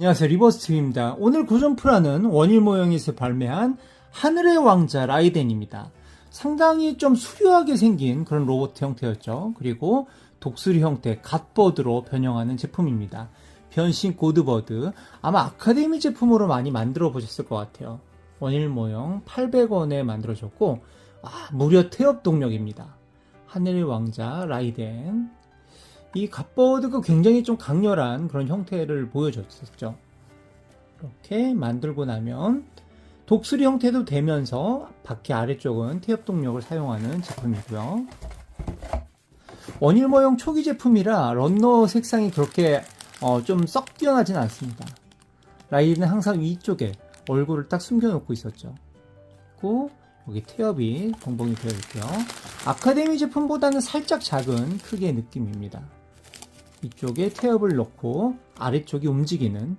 안녕하세요 리버스트입니다. 오늘 고전프라는 원일 모형에서 발매한 하늘의 왕자 라이덴입니다. 상당히 좀 수려하게 생긴 그런 로봇 형태였죠. 그리고 독수리 형태 갓버드로 변형하는 제품입니다. 변신 고드버드 아마 아카데미 제품으로 많이 만들어 보셨을 것 같아요. 원일 모형 800원에 만들어졌고 아, 무려 태엽 동력입니다. 하늘의 왕자 라이덴 이 갓버드가 굉장히 좀 강렬한 그런 형태를 보여줬었죠. 이렇게 만들고 나면 독수리 형태도 되면서 바퀴 아래쪽은 태엽 동력을 사용하는 제품이고요. 원일 모형 초기 제품이라 런너 색상이 그렇게 어, 좀썩 뛰어나진 않습니다. 라이드는 항상 위쪽에 얼굴을 딱 숨겨놓고 있었죠. 그리고 여기 태엽이 동봉이 되어 있고요. 아카데미 제품보다는 살짝 작은 크기의 느낌입니다. 이쪽에 태엽을 넣고 아래쪽이 움직이는